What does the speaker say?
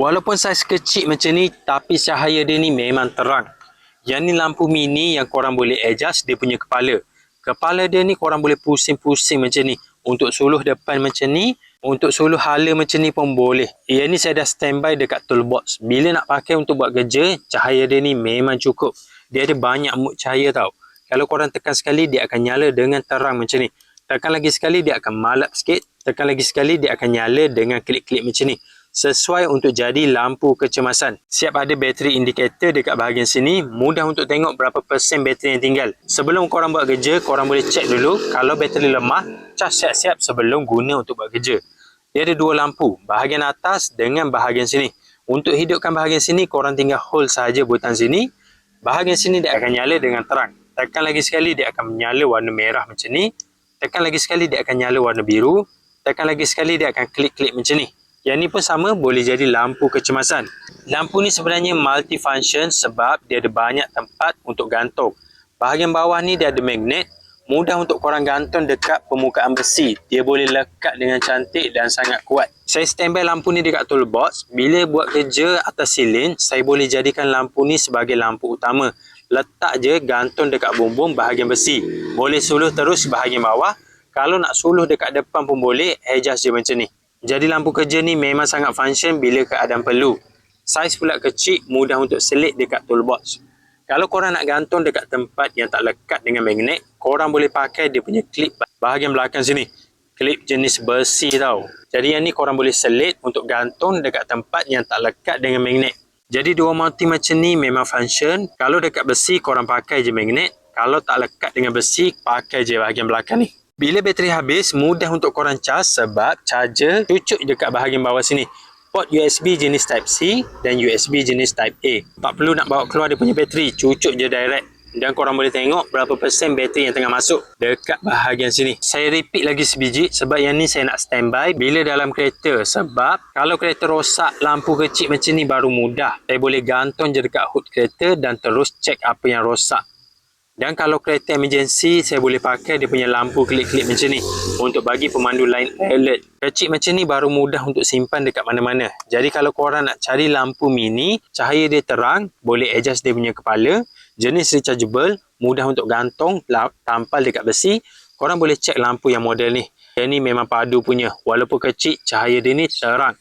Walaupun saiz kecil macam ni tapi cahaya dia ni memang terang. Yang ni lampu mini yang korang boleh adjust dia punya kepala. Kepala dia ni korang boleh pusing-pusing macam ni. Untuk suluh depan macam ni, untuk suluh hala macam ni pun boleh. Yang ni saya dah standby dekat toolbox. Bila nak pakai untuk buat kerja, cahaya dia ni memang cukup. Dia ada banyak mood cahaya tau. Kalau korang tekan sekali, dia akan nyala dengan terang macam ni. Tekan lagi sekali, dia akan malap sikit. Tekan lagi sekali, dia akan nyala dengan klik-klik macam ni sesuai untuk jadi lampu kecemasan. Siap ada bateri indikator dekat bahagian sini, mudah untuk tengok berapa persen bateri yang tinggal. Sebelum korang buat kerja, korang boleh cek dulu kalau bateri lemah, cas siap-siap sebelum guna untuk buat kerja. Dia ada dua lampu, bahagian atas dengan bahagian sini. Untuk hidupkan bahagian sini, korang tinggal hold sahaja butang sini. Bahagian sini dia akan nyala dengan terang. Tekan lagi sekali, dia akan menyala warna merah macam ni. Tekan lagi sekali, dia akan nyala warna biru. Tekan lagi sekali, dia akan klik-klik macam ni. Yang ni pun sama boleh jadi lampu kecemasan. Lampu ni sebenarnya multifunction sebab dia ada banyak tempat untuk gantung. Bahagian bawah ni dia ada magnet. Mudah untuk korang gantung dekat permukaan besi. Dia boleh lekat dengan cantik dan sangat kuat. Saya standby lampu ni dekat toolbox. Bila buat kerja atas silin, saya boleh jadikan lampu ni sebagai lampu utama. Letak je gantung dekat bumbung bahagian besi. Boleh suluh terus bahagian bawah. Kalau nak suluh dekat depan pun boleh, adjust je macam ni. Jadi lampu kerja ni memang sangat function bila keadaan perlu. Saiz pula kecil, mudah untuk selit dekat toolbox. Kalau korang nak gantung dekat tempat yang tak lekat dengan magnet, korang boleh pakai dia punya klip bahagian belakang sini. Klip jenis besi tau. Jadi yang ni korang boleh selit untuk gantung dekat tempat yang tak lekat dengan magnet. Jadi dua mounting macam ni memang function. Kalau dekat besi, korang pakai je magnet. Kalau tak lekat dengan besi, pakai je bahagian belakang ni. Bila bateri habis, mudah untuk korang cas sebab charger cucuk dekat bahagian bawah sini. Port USB jenis Type-C dan USB jenis Type-A. Tak perlu nak bawa keluar dia punya bateri, cucuk je direct. Dan korang boleh tengok berapa persen bateri yang tengah masuk dekat bahagian sini. Saya repeat lagi sebiji sebab yang ni saya nak standby bila dalam kereta. Sebab kalau kereta rosak lampu kecil macam ni baru mudah. Saya boleh gantung je dekat hood kereta dan terus cek apa yang rosak. Dan kalau kereta emergency, saya boleh pakai dia punya lampu klip-klip macam ni untuk bagi pemandu lain alert. Kecil macam ni baru mudah untuk simpan dekat mana-mana. Jadi kalau korang nak cari lampu mini, cahaya dia terang, boleh adjust dia punya kepala, jenis rechargeable, mudah untuk gantung, tampal dekat besi, korang boleh cek lampu yang model ni. Yang ni memang padu punya. Walaupun kecil, cahaya dia ni terang.